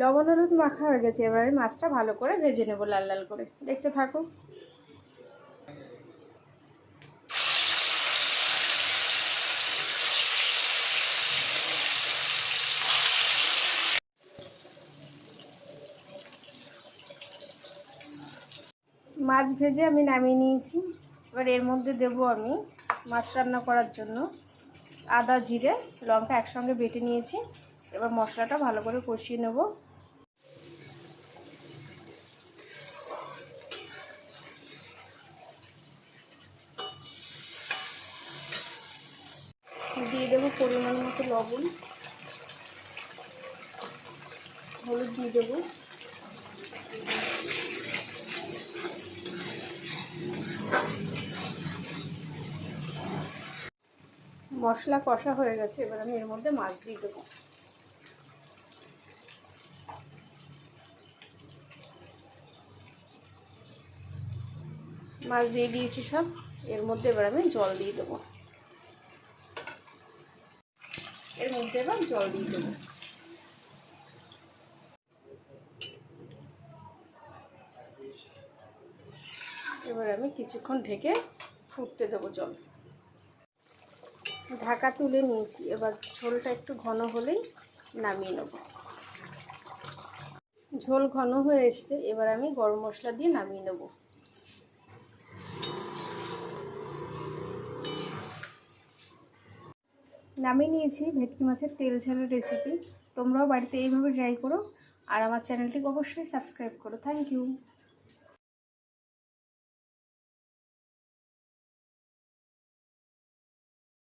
লবণ, হলুদ মাখা হয়ে গেছে। এবারে মাছটা ভালো করে ভেজে নেব লাল লাল করে। দেখতে থাকো। মাছ ভেজে আমি নামিয়ে নিয়েছি। এবার এর মধ্যে দেব আমি মাছ রান্না করার জন্য আদা, জিরে, লঙ্কা একসঙ্গে বেটে নিয়েছি। এবার মশলাটা ভালো করে কষিয়ে নেব। দিয়ে দেবো পরিমাণ মতো লবণ। হলুদ দিয়ে দেবো। মশলা কষা হয়ে গেছে, এবার আমি এর মধ্যে মাছ দিয়ে দেবো। মাছ দিয়ে দিয়েছি সব। এর মধ্যে এবার আমি জল দিয়ে দেবো। এর মধ্যে এবার জল দিয়ে দেবো। এবার আমি কিছুক্ষণ ঢেকে ফুটতে দেবো জল। ঢাকা তুলে নিয়েছি। এবার ঝোলটা একটু ঘন হলেই নামিয়ে নেব। ঝোল ঘন হয়ে এসছে। এবার আমি গরম মশলা দিয়ে নামিয়ে নেব। নামিয়ে নিয়েছি ভেটকি মাছের তেল ঝালের রেসিপি তোমরাও বাড়িতে এইভাবে ট্রাই করো। আর আমার চ্যানেলটিকে অবশ্যই সাবস্ক্রাইব করো। Thank you